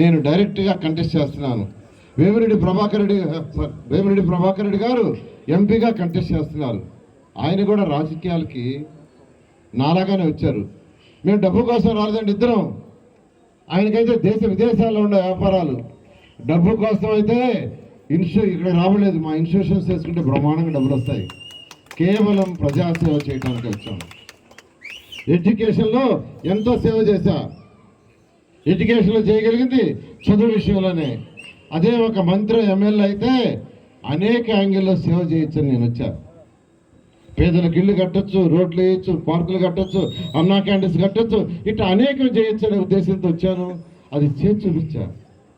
నేను డైరెక్ట్గా కంటెస్ట్ చేస్తున్నాను. వేమిరెడ్డి ప్రభాకర్ రెడ్డి వేమిరెడ్డి ప్రభాకర్ రెడ్డి గారు ఎంపీగా కంటెస్ట్ చేస్తున్నారు. ఆయన కూడా రాజకీయాలకి నాలాగానే వచ్చారు. మేము డబ్బు కోసం రాలేదండి ఇద్దరం. ఆయనకైతే దేశ విదేశాల్లో ఉండే వ్యాపారాలు. డబ్బు కోసం అయితే ఇన్స్టూ ఇక్కడ రావలేదు మా ఇన్స్టిట్యూషన్స్ చేసుకుంటే బ్రహ్మాండంగా డబ్బులు వస్తాయి. కేవలం ప్రజాసేవ చేయడానికి వచ్చాము ఎడ్యుకేషన్లో ఎంతో సేవ చేశా. ఎడ్యుకేషన్లో చేయగలిగింది చదువు విషయంలోనే. అదే ఒక మంత్రి ఎమ్మెల్యే అయితే అనేక యాంగిల్లో సేవ చేయొచ్చని నేను వచ్చాను పేదలకు ఇల్లు కట్టొచ్చు రోడ్లు వేయచ్చు పార్కులు కట్టొచ్చు అన్నా క్యాంటీన్స్ కట్టొచ్చు ఇట్లా అనేకం చేయొచ్చు అనే ఉద్దేశంతో వచ్చాను. అది చేసి చూపించా.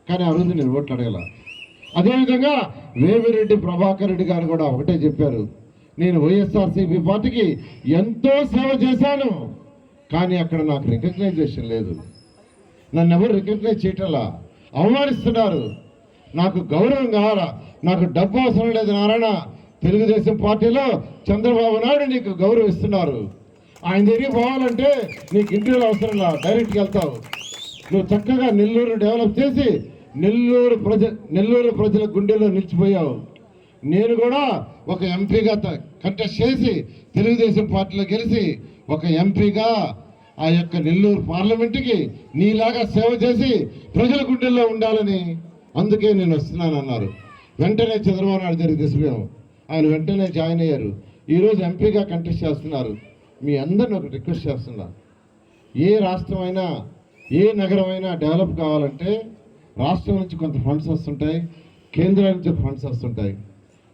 కానీ ఆ రోజు నేను ఓట్లు అడగల. అదేవిధంగా వేమిరెడ్డి ప్రభాకర్ రెడ్డి గారు కూడా ఒకటే చెప్పారు. నేను వైఎస్ఆర్సీపీ పార్టీకి ఎంతో సేవ చేశాను కానీ అక్కడ నాకు రికగ్నైజేషన్ లేదు. నన్ను ఎవరు రికగ్నైజ్ చేయటంలా? అవమానిస్తున్నారు. నాకు గౌరవం కావాలా? నాకు డబ్బు అవసరం లేదు నారాయణ. తెలుగుదేశం పార్టీలో చంద్రబాబు నాయుడు నీకు గౌరవిస్తున్నారు. ఆయన దగ్గరికి పోవాలంటే నీకు ఇంటర్వ్యూలు అవసరం లా. డైరెక్ట్గా వెళ్తావు. నువ్వు చక్కగా నెల్లూరు డెవలప్ చేసి నెల్లూరు ప్రజ నెల్లూరు ప్రజల గుండెలో నిలిచిపోయావు. నేను కూడా ఒక ఎంపీగా కంటెస్ట్ చేసి తెలుగుదేశం పార్టీలో గెలిచి ఒక ఎంపీగా ఆ యొక్క నెల్లూరు పార్లమెంటుకి నీలాగా సేవ చేసి ప్రజల గుండెల్లో ఉండాలని అందుకే నేను వస్తున్నాను అన్నారు వెంటనే చంద్రబాబు నాయుడు దగ్గరికి తీసుకున్నాము ఆయన వెంటనే జాయిన్ అయ్యారు. ఈరోజు ఎంపీగా కంటెస్ట్ చేస్తున్నారు. మీ అందరిని ఒక రిక్వెస్ట్ చేస్తున్నా. ఏ రాష్ట్రం అయినా ఏ నగరం అయినా డెవలప్ కావాలంటే రాష్ట్రం నుంచి కొంత ఫండ్స్ వస్తుంటాయి కేంద్రం నుంచి ఫండ్స్ వస్తుంటాయి.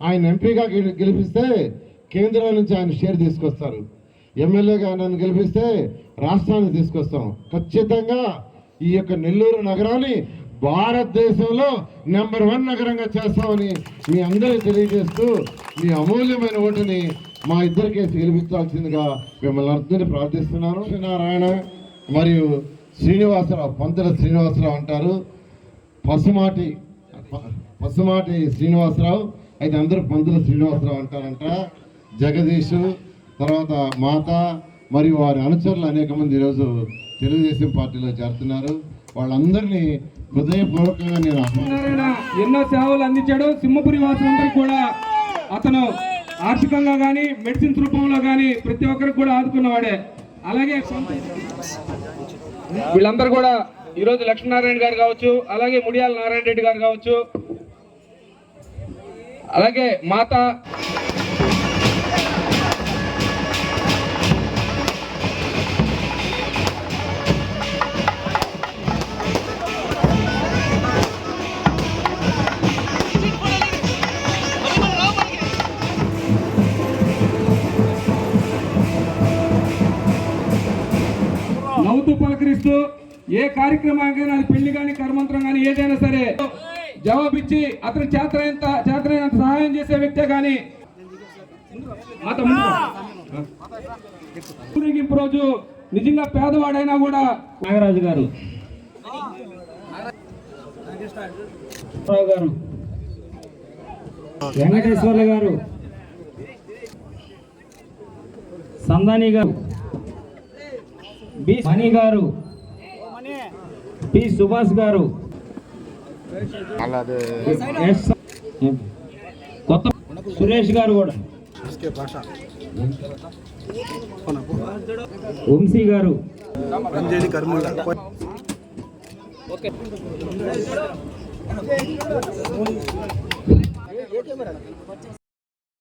ఆయన ఎంపీగా గెలి- గెలిపిస్తే కేంద్రం నుంచి ఆయన షేర్ తీసుకొస్తారు. ఎమ్మెల్యేగా నన్ను గెలిపిస్తే రాష్ట్రాన్ని తీసుకొస్తాం. ఖచ్చితంగా ఈ యొక్క నెల్లూరు నగరాన్ని భారతదేశంలో నెంబర్ వన్ నగరంగా చేస్తామని మీ అందరికీ తెలియజేస్తూ మీ అమూల్యమైన ఓటుని మా ఇద్దరి కేసు గెలిపించాల్సిందిగా మిమ్మల్ని అందరినీ ప్రార్థిస్తున్నాను. నారాయణ మరియు శ్రీనివాసరావు పంతుల శ్రీనివాసరావు అంటారు. పసుమాటి పసుమాటి శ్రీనివాసరావు అయితే అందరూ పంతుల శ్రీనివాసరావు అంటారంట. జగదీష్ తర్వాత మాత మరియు వారి అనుచరులు అనేక మంది ఈరోజు తెలుగుదేశం పార్టీలో చేరుతున్నారు. వాళ్ళందరినీ హృదయపూర్వకంగా నేను నారాయణ ఎన్నో సేవలు అందించాడు. సింహపురి వాసులందరూ కూడా అతను ఆర్థికంగా కానీ మెడిసిన్స్ రూపంలో కానీ ప్రతి ఒక్కరికి కూడా ఆదుకున్నవాడే. అలాగే వీళ్ళందరూ కూడా ఈరోజు లక్ష్మీనారాయణ గారు కావచ్చు అలాగే ముడియాల నారాయణ రెడ్డి గారు కావచ్చు అలాగే మాత సహకరిస్తూ ఏ కార్యక్రమానికైనా అది పెళ్ళి కానీ కర్మంత్రం కానీ ఏదైనా సరే జవాబిచ్చి అతను చేతనైనంత చేతనైనంత సహాయం చేసే వ్యక్తే కానీ ఊరేగింపు రోజు నిజంగా పేదవాడైనా కూడా నాగరాజు గారు. గారు. వెంకటేశ్వర్ల గారు. సందాని గారు. బి మణి గారు. పి సుభాష్ గారు. ఎస్. కొత్త సురేష్ గారు కూడా. వంశీ గారు.